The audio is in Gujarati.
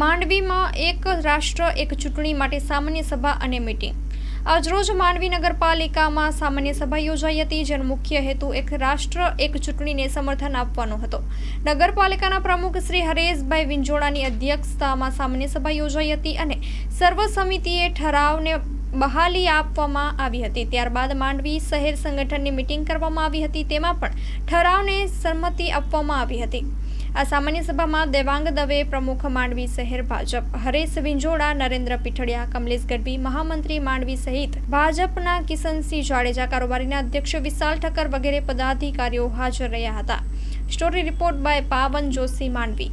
માંડવીમાં એક રાષ્ટ્ર, એક ચૂંટણી માટે સામાન્ય સભા અને મીટિંગ આજરોજ માંડવી નગરપાલિકામાં સામાન્ય સભા યોજાઈ હતી, જેનો મુખ્ય હેતુ એક રાષ્ટ્ર, એક ચૂંટણીને સમર્થન આપવાનો હતો. નગરપાલિકાના પ્રમુખ શ્રી હરેશભાઈ વિંજોડાની અધ્યક્ષતામાં સામાન્ય સભા યોજાઈ હતી અને સર્વ સમિતિએ ઠરાવને બહાલી આપવામાં આવી હતી. ત્યારબાદ માંડવી શહેર સંગઠનની મિટિંગ કરવામાં આવી હતી. તેમાં પણ ઠરાવને સંમતિ આપવામાં આવી હતી. આ સામાન્ય સભામાં દેવાંગ દવે પ્રમુખ માંડવી શહેર ભાજપ, હરેશ વિંજોડા નરેન્દ્ર પીઠડિયા, કમલેશ ગઢવી, મહામંત્રી માંડવી સહિત ભાજપના કિશનસિંહ જાડેજા કારોબારીના અધ્યક્ષ વિશાલ ઠક્કર વગેરે પદાધિકારીઓ હાજર રહ્યા હતા. સ્ટોરી રિપોર્ટ બાય પાવન જોશી માંડવી.